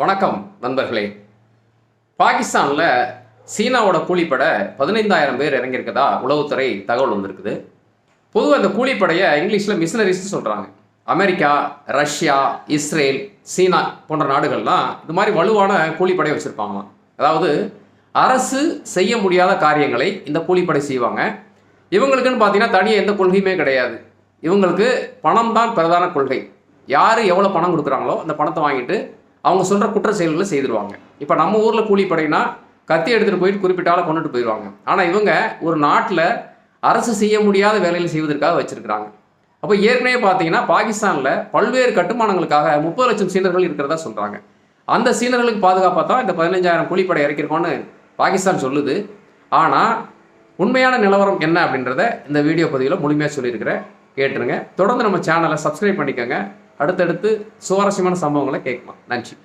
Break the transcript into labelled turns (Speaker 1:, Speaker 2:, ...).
Speaker 1: வணக்கம் நண்பர்களே. பாகிஸ்தானில் சீனாவோட கூலிப்படை பதினைந்தாயிரம் பேர் இறங்கியிருக்கதா உளவுத்துறை தகவல் வந்திருக்குது. பொதுவாக இந்த கூலிப்படையை இங்கிலீஷில் மிஷினரிஸ்ன்னு சொல்கிறாங்க அமெரிக்கா ரஷ்யா இஸ்ரேல் சீனா போன்ற நாடுகள்லாம் இது மாதிரி வலுவான கூலிப்படை வச்சுருப்பாங்களாம். அதாவது அரசு செய்ய முடியாத காரியங்களை இந்த கூலிப்படை செய்வாங்க. இவங்களுக்குன்னு பார்த்தீங்கன்னா தனியாக எந்த கொள்கையுமே கிடையாது. இவங்களுக்கு பணம் தான் பிரதான கொள்கை. யார் எவ்வளோ பணம் கொடுக்குறாங்களோ அந்த பணத்தை வாங்கிட்டு அவங்க சொல்கிற குற்ற செயல்களை செய்திருவாங்க. இப்போ நம்ம ஊரில் கூலிப்படைனா கத்தி எடுத்துகிட்டு போயிட்டு குறிப்பிட்ட ஆளை கொண்டுட்டு போயிடுவாங்க. ஆனால் இவங்க ஒரு நாட்டில் அரசு செய்ய முடியாத வேலையில் செய்வதற்காக வச்சுருக்கிறாங்க. அப்போ ஏற்கனவே பார்த்தீங்கன்னா பாகிஸ்தானில் பல்வேறு கட்டுமானங்களுக்காக முப்பது லட்சம் சீனர்கள் இருக்கிறதா சொல்கிறாங்க அந்த சீனர்களுக்கு பாதுகாப்பாக தான் இந்த பதினஞ்சாயிரம் கூலிப்படை இறக்கிருக்கோன்னு பாகிஸ்தான் சொல்லுது. ஆனால் உண்மையான நிலவரம் என்ன அப்படின்றத இந்த வீடியோ பதிவில் முழுமையாக சொல்லியிருக்கிறேன். கேட்டுருங்க. தொடர்ந்து நம்ம சேனலை சப்ஸ்கிரைப் பண்ணிக்கோங்க. அடுத்தடுத்து சுவாரஸ்யமான சம்பவங்களை கேட்கலாம். நன்றி.